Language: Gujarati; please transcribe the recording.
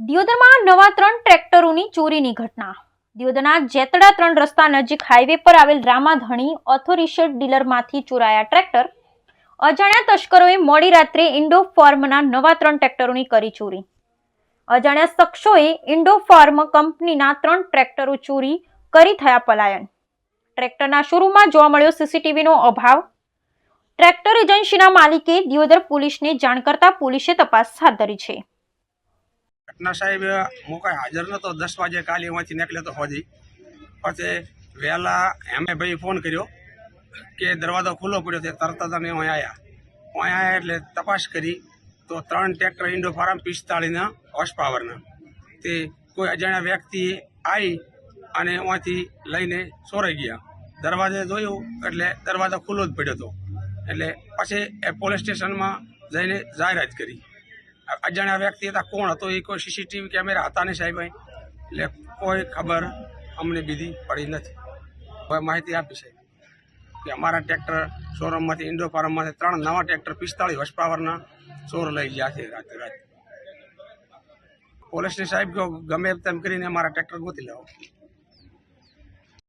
દિયોદરમાં નવા ત્રણ ટ્રેક્ટરોની ચોરીની ઘટના. દિયોદરના જેતડા ત્રણ રસ્તા નજીક હાઈવે પર આવેલ રામાધણી ઓથોરિશેડ ડીલરમાંથી ચોરાયા ટ્રેક્ટર. અજાણ્યા તસ્કરોએ મોડી રાત્રે ઇન્ડો ફોર્મના નવા ત્રણ ટ્રેક્ટરોની કરી ચોરી. અજાણ્યા શખ્સોએ ઇન્ડો ફોર્મ કંપનીના ત્રણ ટ્રેક્ટરો ચોરી કરી થયા પલાયન. ટ્રેક્ટરના શોરૂમમાં જોવા મળ્યો સીસીટીવીનો અભાવ. ટ્રેક્ટર એજન્સીના માલિકે દિયોદર પોલીસને જાણ કરતા પોલીસે તપાસ હાથ ધરી છે. ઘટના સાહેબ, હું કાંઈ હાજર નહોતો. દસ વાગે કાલે અહીંથી નીકળ્યો તો હોજી. પછી વહેલા એમે ભાઈ ફોન કર્યો કે દરવાજો ખુલ્લો પડ્યો તે તરત જ અમે અહીં આવ્યા અહીં આવ્યા એટલે તપાસ કરી તો ત્રણ ટ્રેક્ટર ઇન્ડો ફાર્મ પિસ્તાળીના હોર્સ તે કોઈ અજાણ્યા વ્યક્તિ આવી અને અહીંથી લઈને સોરાઈ ગયા. દરવાજે જોયું એટલે દરવાજો ખુલ્લો જ પડ્યો હતો. એટલે પછી એ પોલીસ સ્ટેશનમાં જઈને જાહેરાત કરી. અજાણ્યા વ્યક્તિ હતા. કોણ હતો? એ કોઈ સીસીટીવી કેમેરા હતા નહીં સાહેબ અહીં? એટલે કોઈ ખબર અમને બીજી પડી નથી. હવે માહિતી આપી સાહેબ. કે અમારા ટ્રેક્ટર શોરૂમમાંથી, ઇન્ડો ફાર્મમાંથી ત્રણ નવા ટ્રેક્ટર પિસ્તાળીસ હોર્સ પાવરના ચોર લઈ ગયા છે રાતે રાતે. પોલીસને સાહેબ ગમે તેમ કરીને અમારા ટ્રેક્ટર ગોતી લાવો.